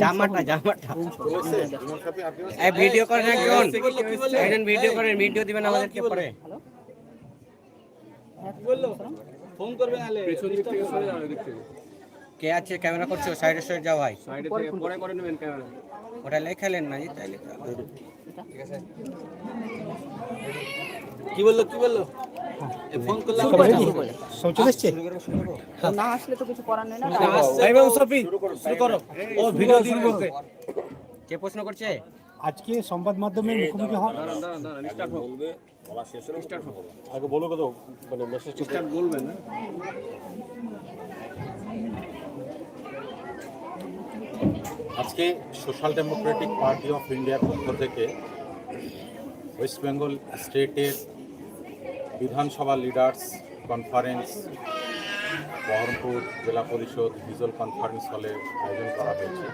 জামাটা জামাটা। ভিডিও করেন একজন। একজন ভিডিও করেন ভিডিও দিবেন আমাদেরকে পরে। ফোন করবে কে আছে? ক্যামেরা করছ? সাইডে সাইড যাও ভাই। সাইডে থেকে পরে করে নেবেন ক্যামেরা। ওটা লেখালেন না জি তাইলে কি বলল কি বলল? না আসলে তো কিছু করার নেই না। ও ভিডিও কে প্রশ্ন করছে? আজকে সংবাদ মাধ্যমের মুখোমুখি আগে বলো কত মানে মেসেজ স্টার্ট বলবেন না আজকে সোশ্যাল ডেমোক্রেটিক পার্টি অফ ইন্ডিয়ার পক্ষ থেকে ওয়েস্ট বেঙ্গল স্টেটের বিধানসভা লিডার্স কনফারেন্স বহরমপুর জেলা পরিষদ ভিজুয়াল কনফারেন্স হলে আয়োজন করা হয়েছে।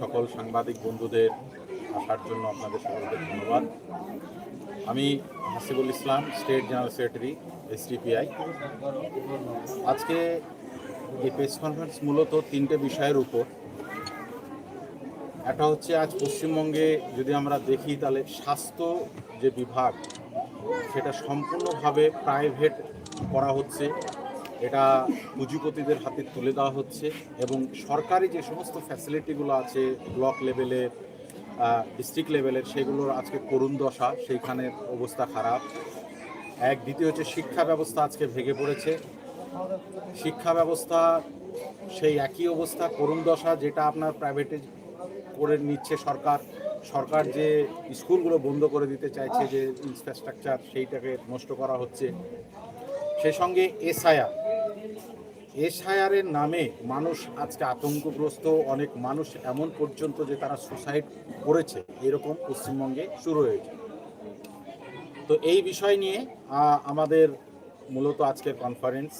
সকল সাংবাদিক বন্ধুদের আসার জন্য আপনাদের সকলকে ধন্যবাদ। আমি Hasibul Islam state general secretary SDPI আজকে এই প্রেস কনফারেন্স মূলত তিনটে বিষয়ের উপর। একটা হচ্ছে আজ পশ্চিমবঙ্গে যদি আমরা দেখি, তাহলে স্বাস্থ্য যে বিভাগ সেটা সম্পূর্ণভাবে প্রাইভেট করা হচ্ছে। এটা পুঁজিপতিদের হাতে তুলে দেওয়া হচ্ছে এবং সরকারি যে সমস্ত ফ্যাসিলিটিগুলো আছে ব্লক লেভেলের ডিস্ট্রিক্ট লেভেলের সেগুলোর আজকে করুণ দশা সেইখানের অবস্থা খারাপ। এক, দ্বিতীয় হচ্ছে শিক্ষা ব্যবস্থা আজকে ভেঙে পড়েছে। শিক্ষা ব্যবস্থা সেই একই অবস্থা, করুণ দশা যেটা আপনার প্রাইভেটে করে নিচ্ছে সরকার। সরকার যে স্কুলগুলো বন্ধ করে দিতে চাইছে, যে ইনফ্রাস্ট্রাকচার সেইটাকে নষ্ট করা হচ্ছে সেই সঙ্গে এসআইআর। এসআইআরের নামে মানুষ আজকে আতঙ্কগ্রস্ত, অনেক মানুষ এমন পর্যন্ত যে তারা সুসাইড করেছে, এরকম পশ্চিমবঙ্গে শুরু হয়েছে। তো এই বিষয় নিয়ে আমাদের মূলত আজকের কনফারেন্স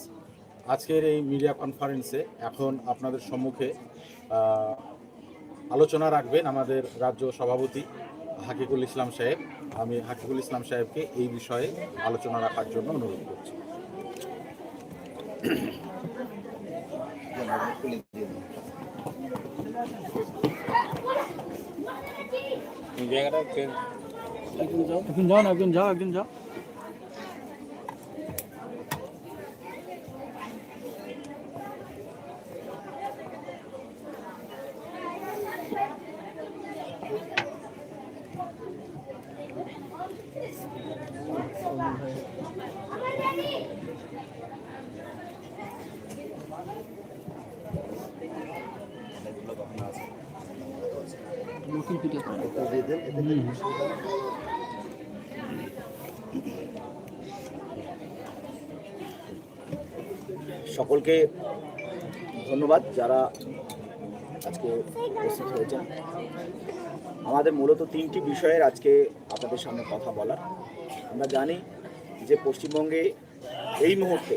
আজকের এই মিডিয়া কনফারেন্সে এখন আপনাদের সম্মুখে আলোচনা রাখবেন আমাদের রাজ্য সভাপতি হাকিকুল ইসলাম সাহেব। আমি হাকিকুল ইসলাম সাহেবকে এই বিষয়ে আলোচনা রাখার জন্য অনুরোধ করছি। একজন যাও না একজন যাও একজন যাও। সকলকে ধন্যবাদ যারা আজকে উপস্থিত হয়েছেন। আমাদের মূলত তিনটি বিষয়ের আজকে আপনাদের সামনে কথা বলার। আমরা জানি যে পশ্চিমবঙ্গে এই মুহূর্তে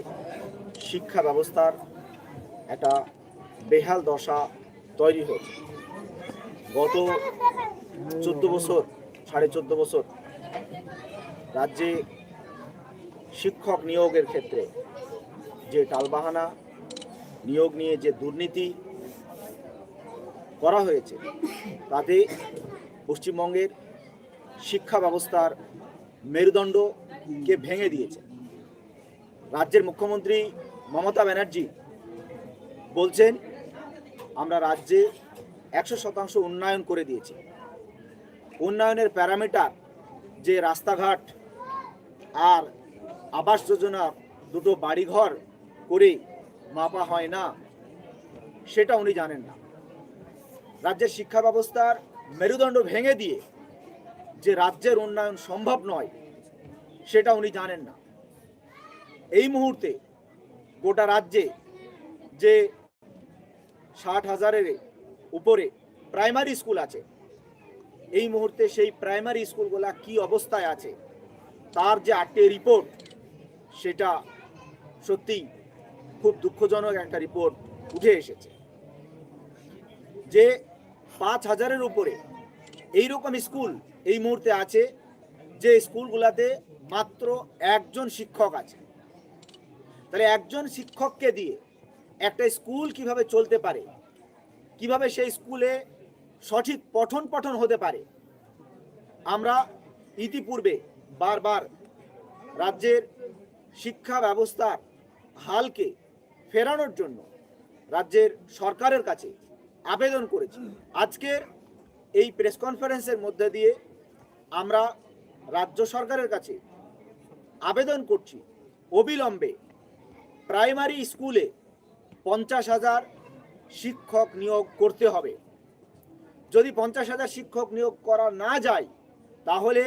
শিক্ষা ব্যবস্থার একটা বেহাল দশা তৈরি হয়েছে। গত চোদ্দ বছর, সাড়ে চোদ্দ বছর রাজ্যে শিক্ষক নিয়োগের ক্ষেত্রে যে টালবাহানা, নিয়োগ নিয়ে যে দুর্নীতি করা হয়েছে, তাতে পশ্চিমবঙ্গের শিক্ষা ব্যবস্থার মেরুদণ্ডকে ভেঙে দিয়েছে। রাজ্যের মুখ্যমন্ত্রী মমতা ব্যানার্জি বলছেন, আমরা রাজ্যে একশো শতাংশ উন্নয়ন করে দিয়েছি। উন্নয়নের প্যারামিটার যে রাস্তাঘাট আর আবাস যোজনা দুটো বাড়িঘর করে মাপা হয় না, সেটা উনি জানেন না। রাজ্যের শিক্ষা ব্যবস্থার মেরুদণ্ড ভেঙে দিয়ে যে রাজ্যের উন্নয়ন সম্ভব নয়, সেটা উনি জানেন না। এই মুহূর্তে গোটা রাজ্যে যে ষাট হাজারের উপরে প্রাইমারি স্কুল আছে এই মুহূর্তে সেই প্রাইমারি স্কুলগুলা কি অবস্থায় আছে? তার যে আটটি রিপোর্ট, সেটা সত্যিই খুব দুঃখজনক একটা রিপোর্ট উঠে এসেছে। যে পাঁচ হাজারের উপরে এইরকম স্কুল এই মুহূর্তে আছে, যে স্কুলগুলাতে মাত্র একজন শিক্ষক আছে। তাহলে একজন শিক্ষককে দিয়ে একটা স্কুল কীভাবে চলতে পারে? কীভাবে সেই স্কুলে সঠিক পঠন পঠন হতে পারে। আমরা ইতিপূর্বে বারবার রাজ্যের শিক্ষা ব্যবস্থার হালকে ফেরানোর জন্য রাজ্যের সরকারের কাছে আবেদন করেছি। আজকের এই প্রেস কনফারেন্সের মধ্যে দিয়ে আমরা রাজ্য সরকারের কাছে আবেদন করছি, অবিলম্বে প্রাইমারি স্কুলে পঞ্চাশ হাজার শিক্ষক নিয়োগ করতে হবে। যদি পঞ্চাশ হাজার শিক্ষক নিয়োগ করা না যায়, তাহলে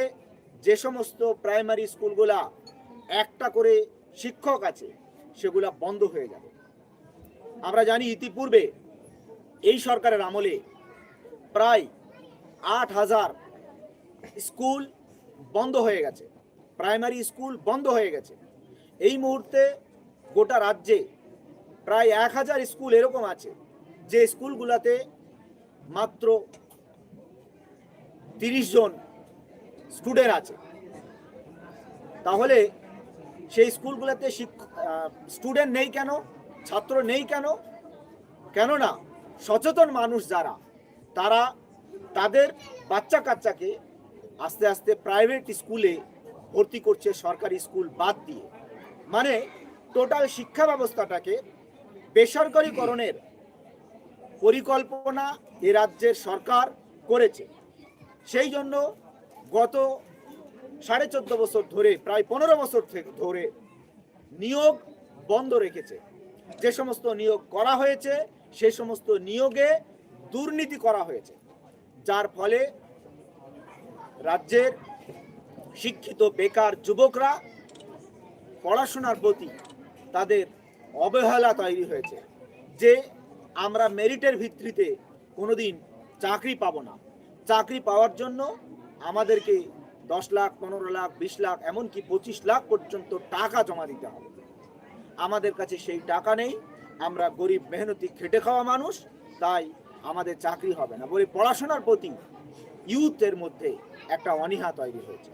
যে সমস্ত প্রাইমারি স্কুলগুলা একটা করে শিক্ষক আছে, সেগুলা বন্ধ হয়ে যাবে। আমরা জানি ইতিপূর্বে এই সরকারের আমলে প্রায় আট হাজার স্কুল বন্ধ হয়ে গেছে প্রাইমারি স্কুল বন্ধ হয়ে গেছে। এই মুহূর্তে গোটা রাজ্যে প্রায় এক হাজার স্কুল এরকম আছে, যে স্কুলগুলোতে মাত্র তিরিশ জন স্টুডেন্ট আছে। তাহলে সেই স্কুলগুলোতে স্টুডেন্ট নেই কেন? ছাত্র নেই কেন? কেননা সচেতন মানুষ যারা, তারা তাদের বাচ্চা কাচ্চাকে আস্তে আস্তে প্রাইভেট স্কুলে ভর্তি করছে সরকারি স্কুল বাদ দিয়ে। মানে টোটাল শিক্ষা ব্যবস্থাটাকে বেসরকারীকরণের পরিকল্পনা এ রাজ্যের সরকার করেছে। সেই জন্য গত সাড়ে চোদ্দ বছর ধরে, প্রায় পনেরো বছর ধরে নিয়োগ বন্ধ রেখেছে। যে সমস্ত নিয়োগ করা হয়েছে, সে সমস্ত নিয়োগে দুর্নীতি করা হয়েছে। যার ফলে রাজ্যের শিক্ষিত বেকার যুবকরা পড়াশোনার প্রতি তাদের অবহেলা তৈরি হয়েছে। যে আমরা মেরিটের ভিত্তিতে কোনোদিন চাকরি পাবো না। চাকরি পাওয়ার জন্য আমাদেরকে দশ লাখ, পনেরো লাখ, বিশ লাখ, এমনকি পঁচিশ লাখ পর্যন্ত টাকা জমা দিতে হবে। আমাদের কাছে সেই টাকা নেই। আমরা গরিব, মেহনতি, খেটে খাওয়া মানুষ, তাই আমাদের চাকরি হবে না। বলে পড়াশোনার প্রতি ইউথের মধ্যে একটা অনীহা তৈরি হয়েছে।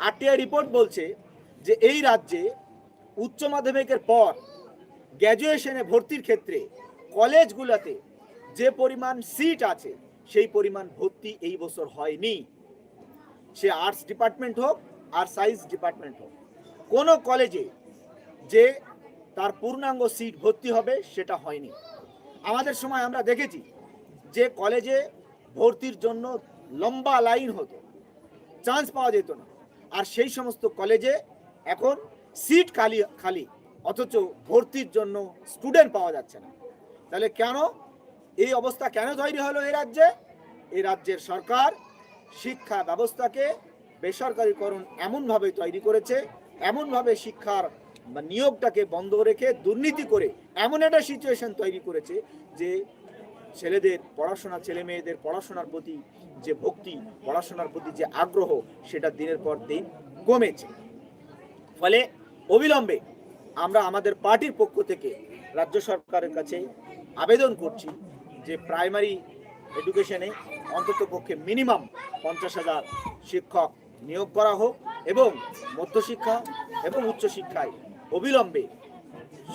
আরটিআই রিপোর্ট বলছে যে এই রাজ্যে উচ্চ মাধ্যমিকের পর গ্র্যাজুয়েশনে ভর্তির ক্ষেত্রে কলেজগুলোতে যে পরিমাণ সিট আছে, সেই পরিমাণ ভর্তি এই বছর হয়নি। সে আর্টস ডিপার্টমেন্ট হোক, আর সায়েন্স ডিপার্টমেন্ট হোক। কোনো কলেজে যে তার পূর্ণাঙ্গ সিট ভর্তি হবে, সেটা হয়নি। আমাদের সময় আমরা দেখেছি যে কলেজে ভর্তির জন্য লম্বা লাইন হতো চান্স পাওয়া যেত না। আর সেই সমস্ত কলেজে এখন সিট খালি খালি, অথচ ভর্তির জন্য স্টুডেন্ট পাওয়া যাচ্ছে না। তাহলে কেন এই অবস্থা কেন তৈরি হলো এই রাজ্যে? এই রাজ্যের সরকার শিক্ষা ব্যবস্থাকে বেসরকারিকরণ এমনভাবে তৈরি করেছে, এমনভাবে শিক্ষার নিয়োগটাকে বন্ধ রেখে দুর্নীতি করে এমন একটা সিচুয়েশন তৈরি করেছে যে ছেলেদের পড়াশোনা ছেলে মেয়েদের পড়াশোনার প্রতি যে ভক্তি, পড়াশোনার প্রতি যে আগ্রহ, সেটা দিনের পর দিন কমেছে। ফলে অবিলম্বে আমরা আমাদের পার্টির পক্ষ থেকে রাজ্য সরকারের কাছে আবেদন করছি যে প্রাইমারি এডুকেশনে অন্তত পক্ষে মিনিমাম পঞ্চাশ হাজার শিক্ষক নিয়োগ করা হোক এবং মধ্যশিক্ষা এবং উচ্চশিক্ষায় অবিলম্বে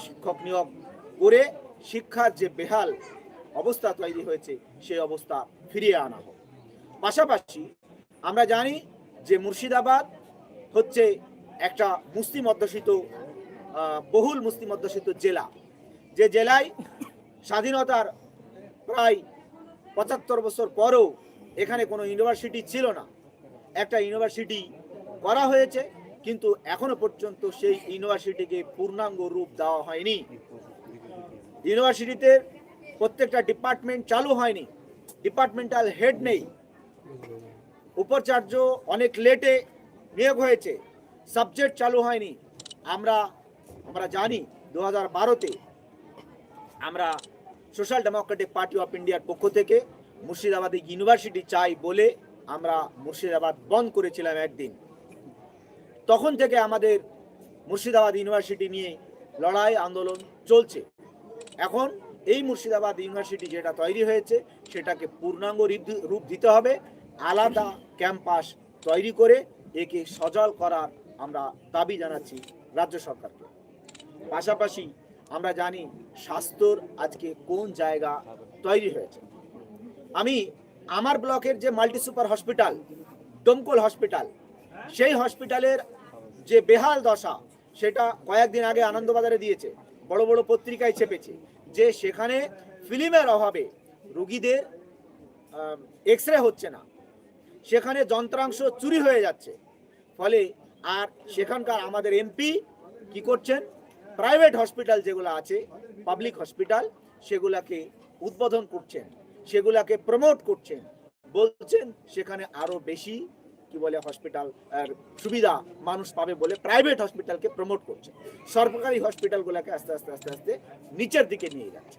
শিক্ষক নিয়োগ করে শিক্ষার যে বেহাল অবস্থা তৈরি হয়েছে, সেই অবস্থা ফিরিয়ে আনা হোক। পাশাপাশি আমরা জানি যে মুর্শিদাবাদ হচ্ছে একটা মুসলিম অধ্যুষিত বহুল মুসলিম অধ্যুষিত জেলা। যে জেলায় স্বাধীনতার প্রায় পঁচাত্তর বছর পরেও এখানে কোনো ইউনিভার্সিটি ছিল না। একটা ইউনিভার্সিটি করা হয়েছে, কিন্তু এখনও পর্যন্ত সেই ইউনিভার্সিটিকে পূর্ণাঙ্গ রূপ দেওয়া হয়নি। ইউনিভার্সিটিতে প্রত্যেকটা ডিপার্টমেন্ট চালু হয়নি ডিপার্টমেন্টাল হেড নেই। উপাচার্য অনেক লেটে নিয়োগ হয়েছে সাবজেক্ট চালু হয়নি। আমরা আমরা জানি, দু হাজার বারোতে আমরা সোশ্যাল ডেমোক্রেটিক পার্টি অফ ইন্ডিয়ার পক্ষ থেকে মুর্শিদাবাদে ইউনিভার্সিটি চাই বলে আমরা মুর্শিদাবাদ বন্ধ করেছিলাম একদিন। তখন থেকে আমাদের মুর্শিদাবাদ ইউনিভার্সিটি নিয়ে লড়াই আন্দোলন চলছে। এখন এই মুর্শিদাবাদ ইউনিভার্সিটি যেটা তৈরি হয়েছে, সেটাকে পূর্ণাঙ্গ রূপ- দিতে হবে, আলাদা ক্যাম্পাস তৈরি করে একে সজল করার আমরা দাবি জানাচ্ছি রাজ্য সরকারকে। পাশাপাশি আমরা জানি স্বাস্থ্যর আজকে কোন জায়গা তৈরি হয়েছে। আমি আমার ব্লকের যে multi super hospital Domkol hospital, সেই হসপিটালের যে বেহাল দশা, সেটা কয়েকদিন আগে আনন্দবাজারে দিয়েছে, বড় বড় পত্রিকায় চেপেছে, যে সেখানে ফিল্মের অভাবে রুগীদের এক্স রে হচ্ছে না। সেখানে যন্ত্রাংশ চুরি হয়ে যাচ্ছে। ফলে আর সেখানকার আমাদের এমপি কি করছেন? প্রাইভেট হসপিটাল যেগুলো আছে পাবলিক হসপিটাল সেগুলাকে উদ্বোধন করছেন, সেগুলাকে প্রমোট করছেন। বলছেন সেখানে আরও বেশি, কি বলে হসপিটাল সুবিধা মানুষ পাবে বলে প্রাইভেট হসপিটালকে প্রমোট করছে। সরকারি হসপিটালগুলোকে আস্তে আস্তে আস্তে আস্তে নিচের দিকে নিয়ে যাচ্ছে।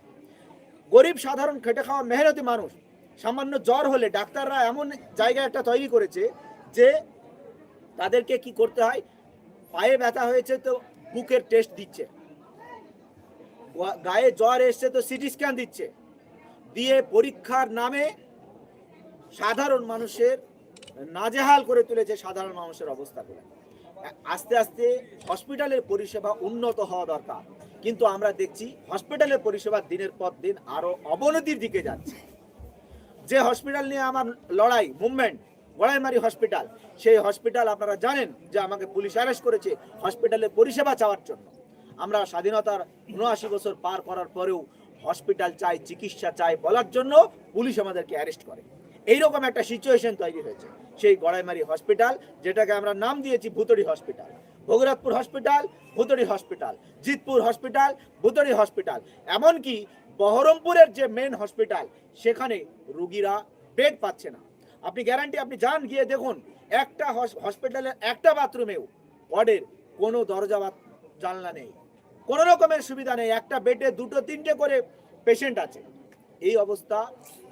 গরিব, সাধারণ, খেটে খাওয়া মেহনতি মানুষ, সামান্য জ্বর হলে ডাক্তাররা এমন জায়গা একটা তৈরি করেছে যে তাদেরকে কি করতে হয়, পায়ে ব্যথা হয়েছে তো বুকের টেস্ট দিচ্ছে। গায়ে জ্বর এসছে তো সিটি স্ক্যান দিচ্ছে। দিয়ে পরীক্ষার নামে সাধারণ মানুষের নাজেহাল করে তুলেছে সাধারণ মানুষের অবস্থাগুলো। আস্তে আস্তে হসপিটালের পরিষেবা উন্নত হওয়া দরকার। কিন্তু আমরা দেখছি হসপিটালের পরিষেবা দিনের পর দিন আরও অবনতির দিকে যাচ্ছে। যে হসপিটাল নিয়ে আমার লড়াই মুভমেন্ট গড়াইমারি হসপিটাল। সেই হসপিটাল আপনারা জানেন যে আমাকে পুলিশ অ্যারেস্ট করেছে হসপিটালের পরিষেবা চাওয়ার জন্য। আমরা স্বাধীনতার উনআশি বছর পার করার পরেও হসপিটাল চাই, চিকিৎসা চাই বলার জন্য পুলিশ আমাদেরকে অ্যারেস্ট করে। এইরকম একটা সিচুয়েশন তৈরি হয়েছে। সেই গড়াইমারি হসপিটাল, যেটাকে আমরা নাম দিয়েছি Bhutri hospital. Bhograjpur hospital, Bhutri hospital. Jitpur hospital, Bhutri hospital. এমনকি বহরমপুরের যে মেন হসপিটাল সেখানে রুগীরা বেড পাচ্ছে না। আপনি গ্যারান্টি আপনি যান গিয়ে দেখুন, একটা হস- হসপিটালের একটা বাথরুমেও ওয়ার্ডের কোনো দরজা বা জানলা নেই। কোনো রকমের সুবিধা নেই। একটা বেডে দুটো, তিনটে করে পেশেন্ট আছে। এই অবস্থা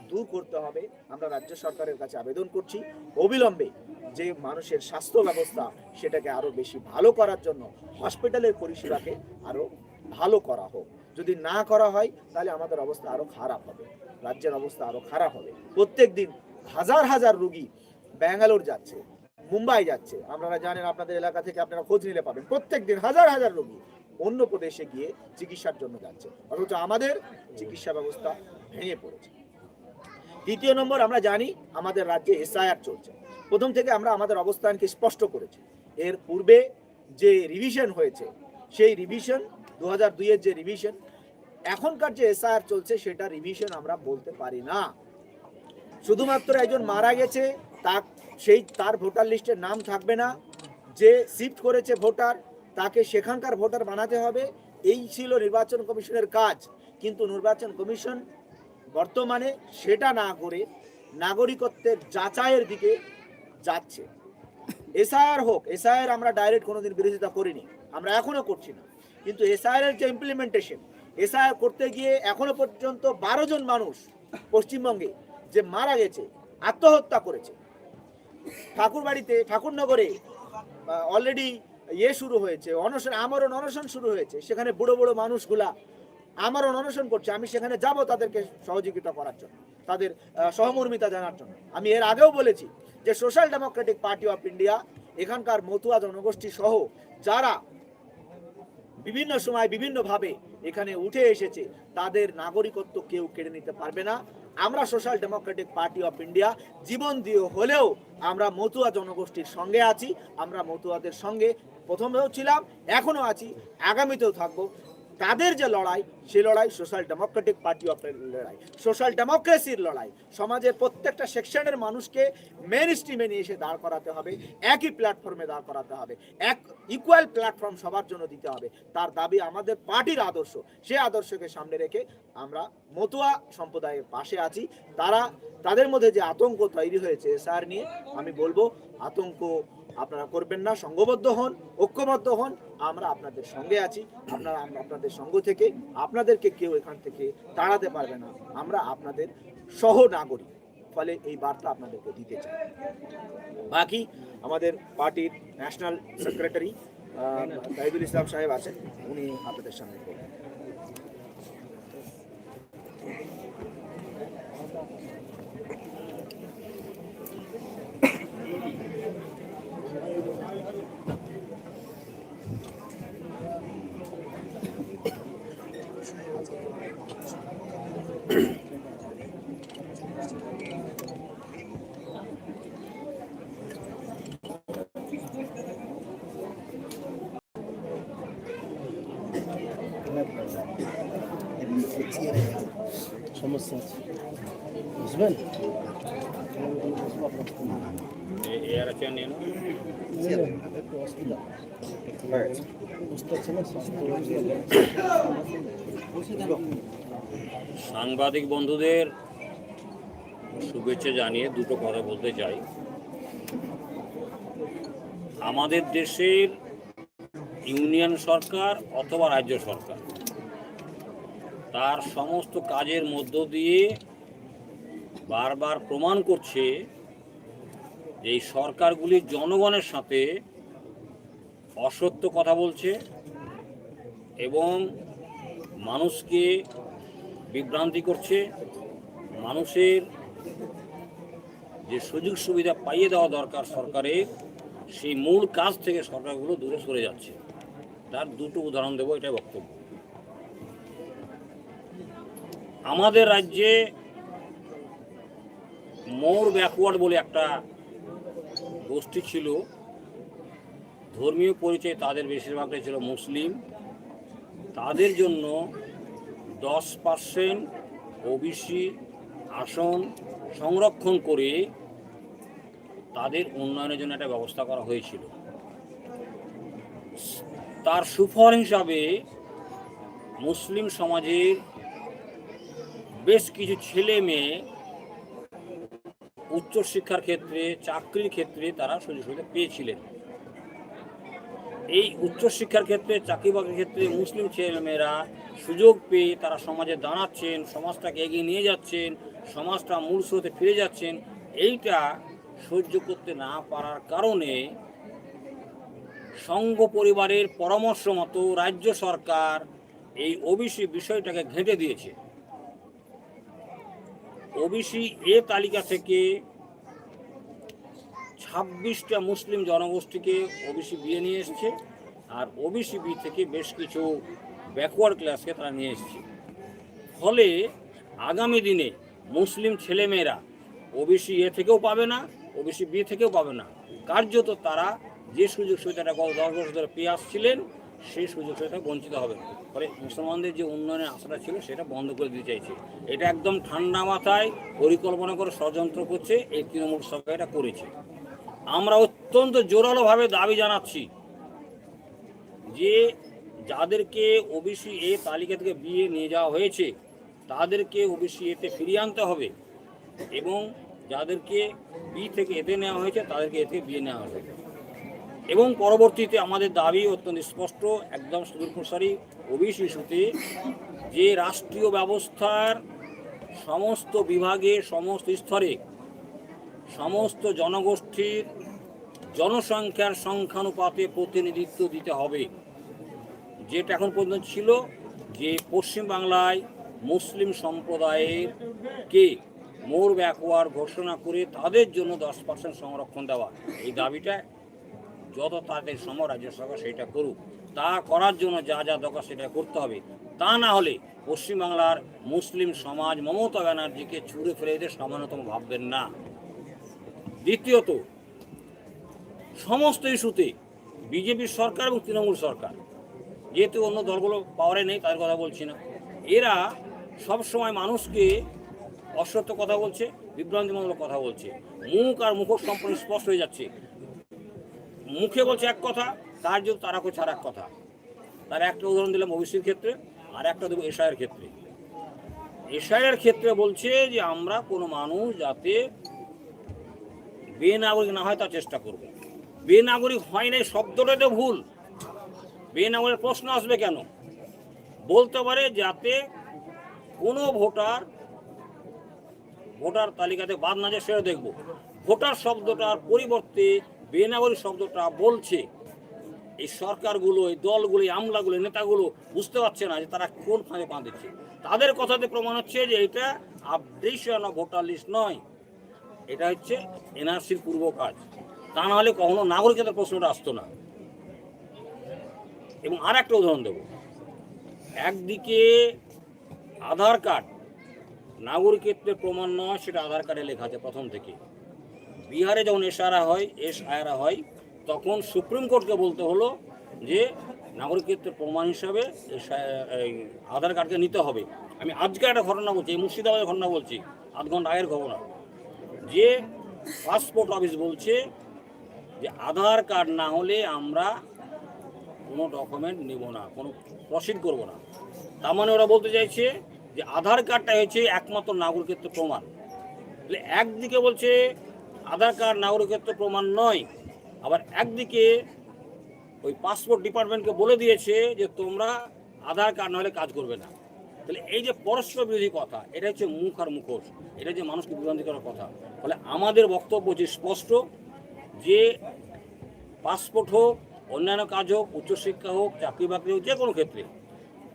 দূর করতে হবে। আমরা রাজ্য সরকারের কাছে আবেদন করছি অবিলম্বে যে মানুষের স্বাস্থ্য ব্যবস্থা সেটাকে আরও বেশি ভালো করার জন্য হসপিটালের পরিষেবাকে আরও ভালো করা হোক। যদি না করা হয়, তাহলে আমাদের অবস্থা আরও খারাপ হবে। রাজ্যের অবস্থা আরও খারাপ হবে। প্রত্যেক দিন হাজার হাজার রুগী ব্যাঙ্গালোর যাচ্ছে, মুম্বাই যাচ্ছে। আপনারা জানেন আপনাদের এলাকা থেকে আপনারা খোঁজ নিলে পাবেন। প্রত্যেক দিন হাজার হাজার রোগী অন্য প্রদেশে গিয়ে চিকিৎসার জন্য যাচ্ছে। অথচ আমাদের চিকিৎসা ব্যবস্থা ভেঙে পড়েছে। দ্বিতীয় নম্বর, আমরা জানি আমাদের রাজ্যে এসআইআর চলছে। প্রথম থেকে আমরা আমাদের অবস্থানকে স্পষ্ট করেছি। এর পূর্বে যে রিভিশন হয়েছে, সেই রিভিশন দু হাজার দুইয়ের যে রিভিশন এখনকার যে এসআইআর চলছে, সেটা রিভিশন আমরা বলতে পারি না। শুধুমাত্র একজন মারা গেছে, তা সেই তার ভোটার লিস্টের নাম থাকবে না। যে শিফট করেছে ভোটার, তাকে সেখানকার ভোটার বানাতে হবে। এই ছিল নির্বাচন কমিশনের কাজ। কিন্তু নির্বাচন কমিশন বর্তমানে সেটা না করে নাগরিকত্বের যাচাইয়ের দিকে যাচ্ছে। এসআইআর হোক, এসআইআর আমরা ডাইরেক্ট কোনোদিন বিরোধিতা করিনি। আমরা এখনও করছি না। কিন্তু এসআইআর এর যে ইমপ্লিমেন্টেশন এসআইআর করতে গিয়ে এখনও পর্যন্ত বারো জন মানুষ পশ্চিমবঙ্গে যে মারা গেছে, আত্মহত্যা করেছে। ঠাকুর ঠাকুরবাড়িতে, ঠাকুরনগরে অলরেডি ইয়ে শুরু হয়েছে, অনশন, আমরণ অনশন শুরু হয়েছে, সেখানে বুড়ো বুড়ো মানুষগুলা আমরণ অনশন করছে, আমি সেখানে যাব তাদেরকে সহযোগিতা করার জন্য, তাদের সহমর্মিতা জানার জন্য। আমি এর আগেও বলেছি যে social democratic party of India এখানকার মতুয়া জনগোষ্ঠী সহ যারা বিভিন্ন সময় বিভিন্নভাবে এখানে উঠে এসেছে, তাদের নাগরিকত্ব কেউ কেড়ে নিতে পারবে না। আমরা social democratic party of India জীবন দিয়ে হলেও আমরা মতুয়া জনগোষ্ঠীর সঙ্গে আছি, আমরা মতুয়াদের সঙ্গে প্রথমেও ছিলাম, এখনও আছি, আগামীতেও থাকব। তাদের যে লড়াই, সে লড়াই সোশ্যাল ডেমোক্রেটিক পার্টি অফ লড়াই। সোশ্যাল ডেমোক্রেসির লড়াই। সমাজের প্রত্যেকটা সেকশনের মানুষকে মেন স্ট্রিমে নিয়ে এসে দাঁড় করাতে হবে, একই প্ল্যাটফর্মে দাঁড় করাতে হবে, এক ইকুয়াল প্ল্যাটফর্ম সবার জন্য দিতে হবে। তার দাবি আমাদের পার্টির আদর্শ। সে আদর্শকে সামনে রেখে আমরা মতুয়া সম্প্রদায়ের পাশে আছি। তারা, তাদের মধ্যে যে আতঙ্ক তৈরি হয়েছে স্যার নিয়ে আমি বলব, আতঙ্ক আপনারা করবেন না সংঘবদ্ধ হন, ঐক্যবদ্ধ হন, আমরা আপনাদের সঙ্গে আছি, আপনারা আমরা আপনাদের সঙ্গ থেকে আপনাদেরকে কেউ এখান থেকে তাড়াতে পারবে না, আমরা আপনাদের সহ নাগরিক ফলে এই বার্তা আপনাদেরকে দিতে চাই। বাকি আমাদের পার্টির ন্যাশনাল সেক্রেটারি তাহিদুল ইসলাম সাহেব আছেন, উনি আপনাদের সামনে সাংবাদিক বন্ধুদের শুভেচ্ছা জানিয়ে দুটো কথা বলতে চাই। আমাদের দেশের ইউনিয়ন সরকার অথবা রাজ্য সরকার, তার সমস্ত কাজের মধ্য দিয়ে বারবার প্রমাণ করছে এই সরকারগুলি জনগণের সাথে অসত্য কথা বলছে এবং মানুষকে বিভ্রান্তি করছে, মানুষের যে সুযোগ সুবিধা পাইয়ে দেওয়া দরকার সরকারের, সেই মূল কাজ থেকে সরকারগুলো দূরে সরে যাচ্ছে। তার দুটো উদাহরণ দেবো, এটাই বক্তব্য। আমাদের রাজ্যে মোর ব্যাকওয়ার্ড বলে একটা গোষ্ঠী ছিল। ধর্মীয় পরিচয় তাদের বেশিরভাগটাই ছিল মুসলিম। তাদের জন্য দশ পার্সেন্ট ওবিসি আসন সংরক্ষণ করে তাদের উন্নয়নের জন্য একটা ব্যবস্থা করা হয়েছিল। তার সুফল হিসাবে মুসলিম সমাজের বেশ কিছু ছেলে মেয়ে উচ্চশিক্ষার ক্ষেত্রে, চাকরির ক্ষেত্রে তারা সুযোগ সুবিধা পেয়েছিলেন। এই উচ্চশিক্ষার ক্ষেত্রে, চাকরি বাকরির ক্ষেত্রে মুসলিম ছেলেমেয়েরা সুযোগ পেয়ে তারা সমাজে দাঁড়াচ্ছেন, সমাজটাকে এগিয়ে নিয়ে যাচ্ছেন, সমাজটা মূল স্রোতে ফিরে যাচ্ছেন। এইটা সহ্য করতে না পারার কারণে সংঘ পরিবারের পরামর্শ মতো রাজ্য সরকার এই ওবিসি বিষয়টাকে ঘেঁটে দিয়েছে। ওবিসি এ তালিকা থেকে ছাব্বিশটা মুসলিম জনগোষ্ঠীকে ওবিসি বিয়ে নিয়ে এসছে, আর ওবিসি বি থেকে বেশ কিছু ব্যাকওয়ার্ড ক্লাসকে তারা নিয়ে এসছে। ফলে আগামী দিনে মুসলিম ছেলেমেয়েরা ওবিসি এ থেকেও পাবে না, ওবিসি বি থেকেও পাবে না। কার্যত তারা যে সুযোগ সুবিধাটা গত দশ বছর ধরে পেয়ে আসছিলেন সেই সুযোগ সুবিধা বঞ্চিত হবে ফলে মুসলমানদের যে উন্নয়নের আশাটা ছিল, সেটা বন্ধ করে দিতে চাইছে। এটা একদম ঠান্ডা মাথায় পরিকল্পনা করে ষড়যন্ত্র করছে, এই তৃণমূল সরকার এটা করেছে। আমরা অত্যন্ত জোরালোভাবে দাবি জানাচ্ছি যে যাদেরকে ওবিসি এ তালিকা থেকে বিয়ে নিয়ে যাওয়া হয়েছে, তাদেরকে ওবিসি এতে ফিরিয়ে আনতে হবে এবং যাদেরকে বি থেকে এতে নেওয়া হয়েছে, তাদেরকে এতে বিয়ে নেওয়া হবে। এবং পরবর্তীতে আমাদের দাবি অত্যন্ত স্পষ্ট, একদম সুদূরপ্রসারী ওবিসি ইস্যুতে যে রাষ্ট্রীয় ব্যবস্থার সমস্ত বিভাগে সমস্ত স্তরে সমস্ত জনগোষ্ঠীর জনসংখ্যার সংখ্যানুপাতে প্রতিনিধিত্ব দিতে হবে। যেটা এখন পর্যন্ত ছিল যে পশ্চিমবাংলায় মুসলিম সম্প্রদায়ের কে মোর ব্যাকওয়ার ঘোষণা করে তাদের জন্য দশ পার্সেন্ট সংরক্ষণ দেওয়া। এই দাবিটা যত তাড়াতাড়ি সম্ভব রাজ্য সরকার সেটা করুক, তা করার জন্য যা যা দরকার সেটা করতে হবে। তা না হলে পশ্চিমবাংলার মুসলিম সমাজ মমতা ব্যানার্জিকে ছুঁড়ে ফেলে দিতে সামান্যতম ভাববেন না। দ্বিতীয়ত, সমস্ত ইস্যুতে বিজেপির সরকার এবং তৃণমূল সরকার, যেহেতু অন্য দলগুলো পাওয়ারে নেই তার কথা বলছি না। এরা সব সময় মানুষকে অসত্য কথা বলছে, বিভ্রান্তিমূলক কথা বলছে। মুখ আর মুখোশ সম্পূর্ণ স্পষ্ট হয়ে যাচ্ছে। মুখে বলছে এক কথা, তার যদি তারা করছে আর এক কথা। তার একটা উদাহরণ দিলাম ওবিসির ক্ষেত্রে, আর একটা দেবো এশায়ের ক্ষেত্রে। এশায়ের ক্ষেত্রে বলছে যে, আমরা কোনো মানুষ যাতে বেনাগরিক না হয় তার চেষ্টা করব। বেনাগরিক হয় নাই শব্দটা তো ভুল। বেনাগরিক প্রশ্ন আসবে কেন? বলতে পারে যাতে কোনো ভোটার ভোটার তালিকাতে বাদ না যায় সেটা দেখব। ভোটার শব্দটার পরিবর্তে বেনাগরিক শব্দটা বলছে, এই সরকারগুলো, এই দলগুলো, এই আমলাগুলো নেতাগুলো বুঝতে পারছে না যে তারা কোন ফাঁদে পা দিচ্ছে। তাদের কথাতে প্রমাণ হচ্ছে যে এটা আপডেশন ভোটার লিস্ট নয়, এটা হচ্ছে এনআরসির পূর্ব কাজ। তা না হলে কখনো নাগরিকতার প্রশ্নটা আসতো না। এবং আর একটা উদাহরণ দেব। একদিকে আধার কার্ড, নাগরিকত্বের প্রমাণ নয়, সেটা আধার কার্ডে লেখা আছে প্রথম থেকে। বিহারে যখন এসআরা হয় এস আয়রা হয়, তখন সুপ্রিম কোর্টকে বলতে হলো যে, নাগরিকত্বের প্রমাণ হিসাবে আধার কার্ডকে নিতে হবে। আমি আজকে একটা ঘটনা বলছি, এই মুর্শিদাবাদের ঘটনা বলছি, আধ ঘণ্টা আগের ঘটনা। যে পাসপোর্ট অফিস বলছে যে, আধার কার্ড না হলে আমরা কোনো ডকুমেন্ট নেব না, কোনো প্রসিড করব না। তার মানে ওরা বলতে চাইছে যে, আধার কার্ডটা হচ্ছে একমাত্র নাগরিকত্ব প্রমাণ। একদিকে বলছে আধার কার্ড নাগরিকত্ব প্রমাণ নয়। আবার একদিকে ওই পাসপোর্ট ডিপার্টমেন্টকে বলে দিয়েছে যে তোমরা আধার কার্ড নাহলে কাজ করবে না। তাহলে এই যে পরস্পর বিরোধী কথা, এটা হচ্ছে মুখ আর মুখোশ। এটা যে মানুষকে বিভ্রান্তি করার কথা। ফলে আমাদের বক্তব্য যে স্পষ্ট, যে পাসপোর্ট হোক, অন্যান্য কাজ হোক, উচ্চশিক্ষা হোক, চাকরি বাকরি হোক, যে কোনো ক্ষেত্রে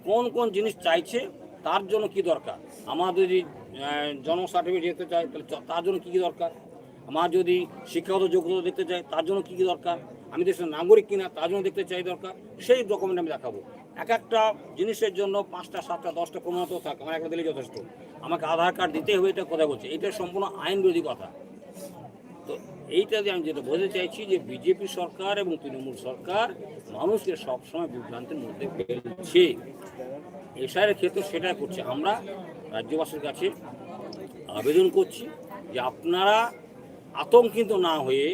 কোন কোন জিনিস চাইছে, তার জন্য কি দরকার? আমাদের যদি জন্ম সার্টিফিকেট যেতে চাই তাহলে তার জন্য কী কী দরকার? আমার যদি শিক্ষাগত যোগ্যতা দেখতে চাই, তার জন্য কী কী দরকার? আমি দেশের নাগরিক কিনা, তার জন্য দেখতে চাই দরকার। সেই ডকুমেন্ট আমি দেখাবো। এক একটা জিনিসের জন্য পাঁচটা, সাতটা, দশটা প্রমাণত থাক। আমার একটা দিলেই যথেষ্ট। আমাকে আধার কার্ড দিতে হবে, এটা কথা বলছে। এটা সম্পূর্ণ আইন বিরোধী কথা। তো এইটা দিয়ে আমি যেটা বলতে চাইছি যে বিজেপি সরকার এবং তৃণমূল সরকার মানুষকে সবসময় বিভ্রান্তির মধ্যে ফেলছে। এসআইয়ের ক্ষেত্রে সেটাই করছে। আমরা রাজ্যবাসীর কাছে আবেদন করছি যে আপনারা আতঙ্কিত না হয়ে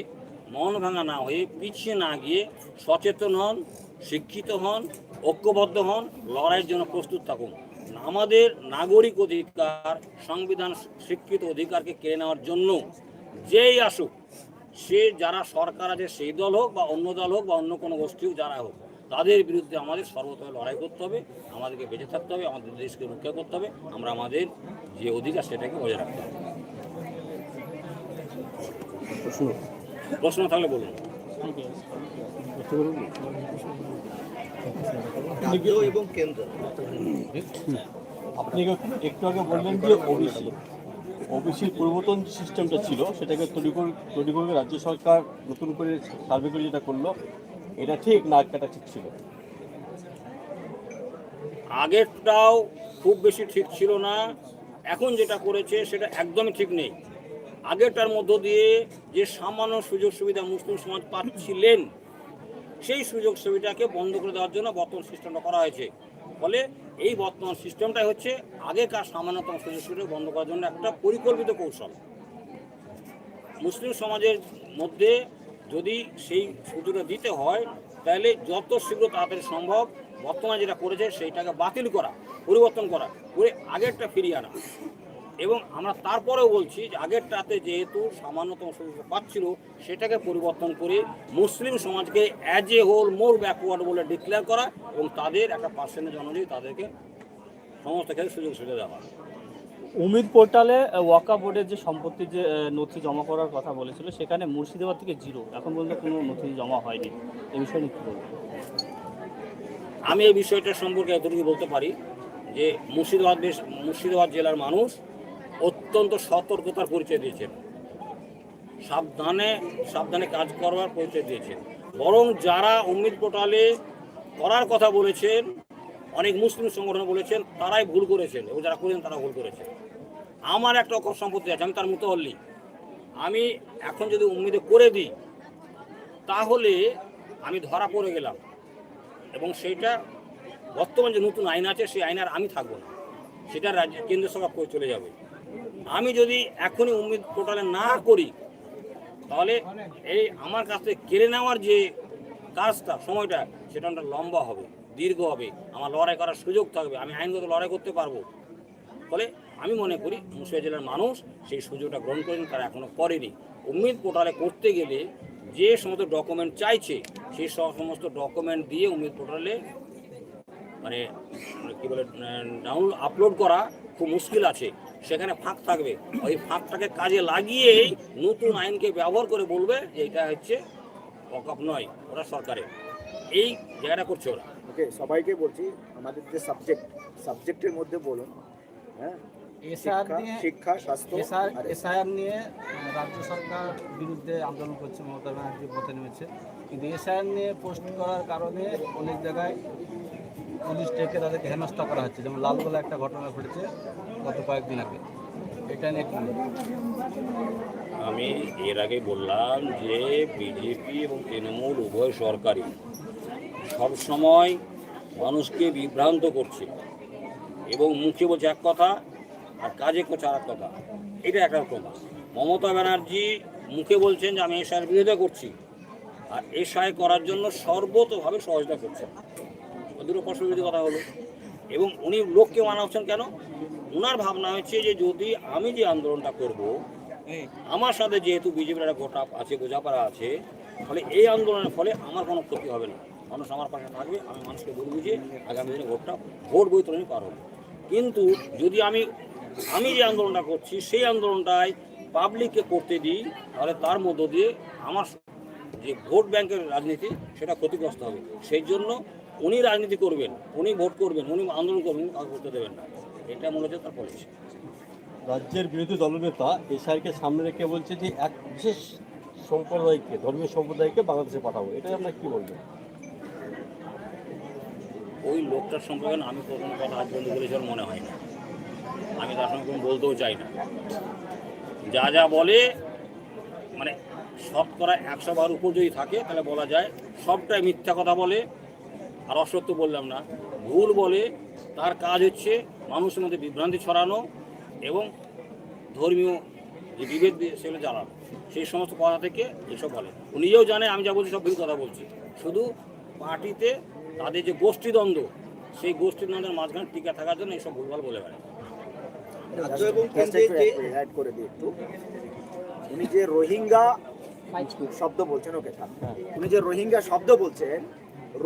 মন ভাঙা না হয়ে পিছিয়ে না গিয়ে সচেতন হন, শিক্ষিত হন, ঐক্যবদ্ধ হন, লড়াইয়ের জন্য প্রস্তুত থাকুন। আমাদের নাগরিক অধিকার, সংবিধান স্বীকৃত অধিকারকে কেড়ে নেওয়ার জন্য যেই আসুক, সে যারা সরকার আছে, সেই দল হোক বা অন্য দল হোক বা অন্য কোনো গোষ্ঠী হোক যারা হোক, তাদের বিরুদ্ধে আমাদের সর্বতভাবে লড়াই করতে হবে, আমাদেরকে বেঁচে থাকতে হবে, আমাদের দেশকে রক্ষা করতে হবে, আমরা আমাদের যে অধিকার সেটাকে বজায় রাখতে হবে। প্রশ্ন? প্রশ্ন থাকলে বলুন। এবং কেন্দ্র। আপনি একটু আগে বললেন যে ওবিসি। ওবিসির পূর্বতন সিস্টেমটা ছিল সেটাকে তৈরি করে তৈরি করে রাজ্য সরকার নতুন করে সার্ভে করে যেটা করল এটা ঠিক না আগেটা ঠিক ছিল? আগেরটাও খুব বেশি ঠিক ছিল না এখন যেটা করেছে সেটা একদমই ঠিক নেই। আগেরটার মধ্য দিয়ে যে সামান্য সুযোগ সুবিধা মুসলিম সমাজ পাচ্ছিলেন, সেই সুযোগ সুবিধাকে বন্ধ করে দেওয়ার জন্য বর্তমান সিস্টেমটা করা হয়েছে। ফলে এই বর্তমান সিস্টেমটাই হচ্ছে আগেকার সামান্যতম সুযোগ সুবিধা বন্ধ করার জন্য একটা পরিকল্পিত কৌশল। মুসলিম সমাজের মধ্যে যদি সেই সুযোগটা দিতে হয়, তাহলে যত শীঘ্র তাড়াতাড়ি সম্ভব বর্তমানে যেটা করেছে, সেইটাকে বাতিল করা, পরিবর্তন করা, করে আগেরটা ফিরিয়ে আনা। এবং আমরা তারপরেও বলছি যে আগেরটাতে যেহেতু সামান্যতম সুযোগ পাচ্ছিল সেটাকে পরিবর্তন করে মুসলিম সমাজকে as a whole more backward বলে ডিক্লেয়ার করা এবং তাদের একটা পার্সেন্টেজ অনুযায়ী তাদেরকে সমস্ত ক্ষেত্রে সুযোগ সুবিধা দেওয়া উমিদ পোর্টালে ওয়াকা বোর্ডের যে সম্পত্তির যে নথি জমা করার কথা বলেছিল সেখানে মুর্শিদাবাদ থেকে জিরো। এখন পর্যন্ত কোনো নথি জমা হয়নি। এই বিষয়ে নিয়ে আমি এই বিষয়টা সম্পর্কে এতটুকু বলতে পারি যে মুর্শিদাবাদ বেশ মুর্শিদাবাদ জেলার মানুষ অত্যন্ত সতর্কতার পরিচয় দিয়েছেন। সাবধানে সাবধানে কাজ করবার পরিচয় দিয়েছেন। বরং যারা উম্মিদ পোর্টালে করার কথা বলেছেন, অনেক মুসলিম সংগঠন বলেছেন, তারাই ভুল করেছেন এবং যারা করেছেন তারা ভুল করেছেন। আমার একটা অকর সম্পত্তি আছে, আমি তার মুতহল্লি। আমি এখন যদি উম্মিদে করে দিই, তাহলে আমি ধরা পড়ে গেলাম। এবং সেইটা বর্তমান যে নতুন আইন আছে, সেই আইন আর আমি থাকব না। সেটা রাজ্য কেন্দ্র সরকার করে চলে যাবে। আমি যদি এখনই উম্মিদ পোর্টালে না করি, তাহলে এই আমার কাছ থেকে কেড়ে নেওয়ার যে কাজটা, সময়টা, সেটা অনেকটা লম্বা হবে, দীর্ঘ হবে। আমার লড়াই করার সুযোগ থাকবে, আমি আইনগত লড়াই করতে পারব। ফলে আমি মনে করি মুর্শিদা জেলার মানুষ সেই সুযোগটা গ্রহণ করেন তারা এখনও করেনি। উম্মিদ পোর্টালে করতে গেলে যে সমস্ত ডকুমেন্ট চাইছে, সেই সমস্ত ডকুমেন্ট দিয়ে উম্মিদ পোর্টালে মানে কী বলে ডাউনলোড আপলোড করা খুব মুশকিল আছে। সেখানে ফাঁক থাকবে। ওই ফাঁকটাকে কাজে লাগিয়েই নতুন আইনকে ব্যবহার করে বলবে যে এটা হচ্ছে অকাপ নয় ওরা সরকারের। এই জায়গাটা করছে ওরা। ওকে সবাইকে বলছি আমাদের যে সাবজেক্ট সাবজেক্টের মধ্যে বলুন হ্যাঁ? এসআর শিক্ষা- নিয়ে শিক্ষা স্বাস্থ্য এসআইআর নিয়ে রাজ্য সরকার বিরুদ্ধে আন্দোলন করছে মমতা ব্যানার্জি পথে নেমেছে। কিন্তু এসআইআর নিয়ে পোস্ট করার কারণে অনেক জায়গায় পুলিশ ডেকে তাদেরকে হেনস্থা করা হচ্ছে। যেমন লালগোলা একটা ঘটনা ঘটেছে গত কয়েকদিন আগে। এটা নিয়ে আমি এর আগে বললাম যে বিজেপি এবং তৃণমূল উভয় সরকারি সবসময় মানুষকে বিভ্রান্ত করছে। এবং মুখে বলছে এক কথা আর কাজে করছে আর এক কথা। এটা একটা প্রমাণ। মমতা ব্যানার্জি মুখে বলছেন যে আমি এসআইয়ের বিরোধিতা করছি। আর এসআই করার জন্য সর্বতভাবে সহযোগিতা করছেন। ওদের অপসবিরোধী কথা হলো। এবং উনি লোককে মানা হচ্ছেন কেন? ওনার ভাবনা হচ্ছে যে যদি আমি যে আন্দোলনটা করব আমার সাথে যেহেতু বিজেপির একটা গোটা আছে বোঝাপড়া আছে ফলে এই আন্দোলনের ফলে আমার কোনো ক্ষতি হবে না। মানুষ আমার পাশে থাকবে আমি মানুষকে বলব যে আগামী দিনে ভোটটা ভোট বৈতরণী পার হবে। কিন্তু যদি আমি আমি যে আন্দোলনটা করছি সেই আন্দোলনটায় পাবলিককে করতে দিই তাহলে তার মধ্য দিয়ে আমার যে ভোট ব্যাংকের রাজনীতি সেটা ক্ষতিগ্রস্ত হবে। সেই জন্য উনি রাজনীতি করবেন উনি ভোট করবেন উনি আন্দোলন করবেন করতে দেবেন না। এটা মূলত তার পলিসি। রাজ্যের বিরোধী দলনেতা এসআইকে সামনে রেখে বলছে যে এক বিশেষ সম্প্রদায়কে ধর্মীয় সম্প্রদায়কে বাংলাদেশে পাঠাবো। এটাই আপনার কি বলবেন? ওই লোকটার সম্পর্কে আমি প্রথম কথা আজ পর্যন্ত বলেছি মনে হয় না। আমি তার সঙ্গে কোনো বলতেও চাই না। যা যা বলে মানে শতকরা একশো বার উপর যদি থাকে তাহলে বলা যায় সবটাই মিথ্যা কথা বলে। আর অসত্য বললাম না। ভুল বলে তার কাজ হচ্ছে মানুষের মধ্যে বিভ্রান্তি ছড়ানো এবং ধর্মীয় যে বিভেদ দিয়ে সেগুলো জ্বালানো সেই সমস্ত কথা থেকে এসব বলে। ও নিজেও জানে আমি যা বলছি সব ভুল কথা বলছি। শুধু পার্টিতে তাদের যে গোষ্ঠীদ্বন্দ্ব সেই গোষ্ঠীদ্বন্দ্বের মাঝখানে টিকে থাকার জন্য এইসব ভুলভাল বলে বেড়ায়। রাজ্য এবং কেন্দ্রে অ্যাড করে দিই একটু। উনি যে রোহিঙ্গা শব্দ বলছেন ওকে উনি যে রোহিঙ্গা শব্দ বলছেন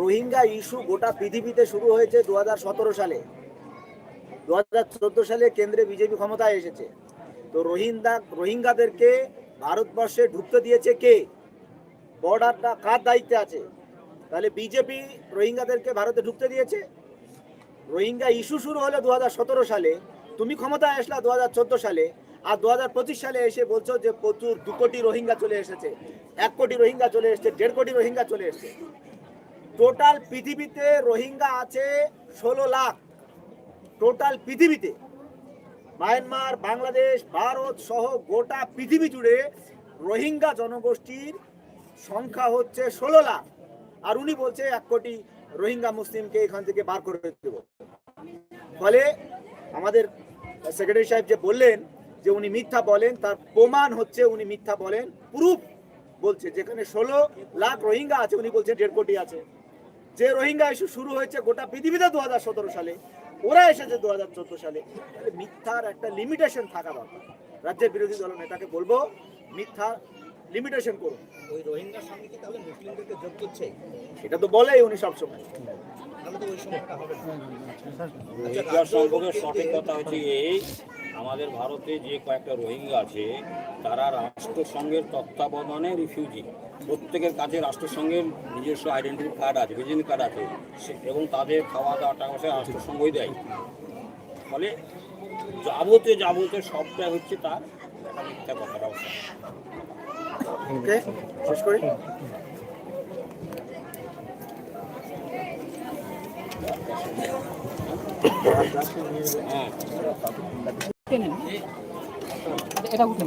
রোহিঙ্গা ইস্যু গোটা পৃথিবীতে শুরু হয়েছে দু হাজার সতেরো সালে। দু হাজার চোদ্দ সালে কেন্দ্রে বিজেপি ক্ষমতায় এসেছে। তো রোহিঙ্গা, রোহিঙ্গাদেরকে ভারতবর্ষে ঢুকতে দিয়েছে কে? বর্ডারটা কার দায়িত্বে আছে? তাহলে বিজেপি রোহিঙ্গাদেরকে ভারতে ঢুকতে দিয়েছে? রোহিঙ্গা ইস্যু শুরু হলো দু হাজার সতেরো সালে। তুমি ক্ষমতায় আসলা দু হাজার চোদ্দ সালে। আর দু হাজার পঁচিশ সালে এসে বলছো যে প্রচুর দু কোটি রোহিঙ্গা চলে এসেছে। এক কোটি রোহিঙ্গা চলে এসেছে, দেড় কোটি রোহিঙ্গা চলে এসেছে। টোটাল পৃথিবীতে রোহিঙ্গা আছে ষোলো লাখ। টোটাল পৃথিবীতে মায়ানমার, বাংলাদেশ, ভারত সহ গোটা পৃথিবী জুড়ে রোহিঙ্গা জনগোষ্ঠীর সংখ্যা হচ্ছে ষোলো লাখ। আর উনি বলছে, এক কোটি রোহিঙ্গা মুসলিমকে এখান থেকে বার করে দেব। ফলে আমাদের সেক্রেটারি সাহেব যে বললেন যে উনি মিথ্যা বলেন, তার প্রমাণ হচ্ছে উনি মিথ্যা বলেন। প্রুফ বলছে, যেখানে ষোলো লাখ রোহিঙ্গা আছে, উনি বলছে দেড় কোটি আছে। যে রোহিঙ্গা ইস্যু শুরু হয়েছে গোটা পৃথিবীতে দু হাজার সতেরো সালে ওরা এসেছে দুহাজার চোদ্দ সালে। তাহলে মিথ্যার একটা লিমিটেশন থাকা দরকার। রাজ্যের বিরোধী দল নেতাকে বলব মিথ্যা লিমিটেশন করুন। ওই রোহিঙ্গার সঙ্গে কি তাহলে মুসলিমদেরকে যোগ করছে? এটা তো বলেই উনি সবসময় তাহলে তো ওই সময়টা হবে সম্পর্কে সঠিক কথা হচ্ছে এই আমাদের ভারতে যে কয়েকটা রোহিঙ্গা আছে তারা রাষ্ট্রসংঘের তত্ত্বাবধানে রিফিউজি প্রত্যেকের কাছে রাষ্ট্রসংঘের নিজস্ব আইডেন্টি কার্ড আছে ভিজিটিং কার্ড আছে। এবং তাদের খাওয়া দাওয়া টাকা পয়সা রাষ্ট্রসংঘই দেয়। ফলে যাবতীয় যাবতীয় সবটা হচ্ছে তার একটা মিথ্যা কথাটা ওকে শেষ করি। হ্যাঁ। এটা উঠে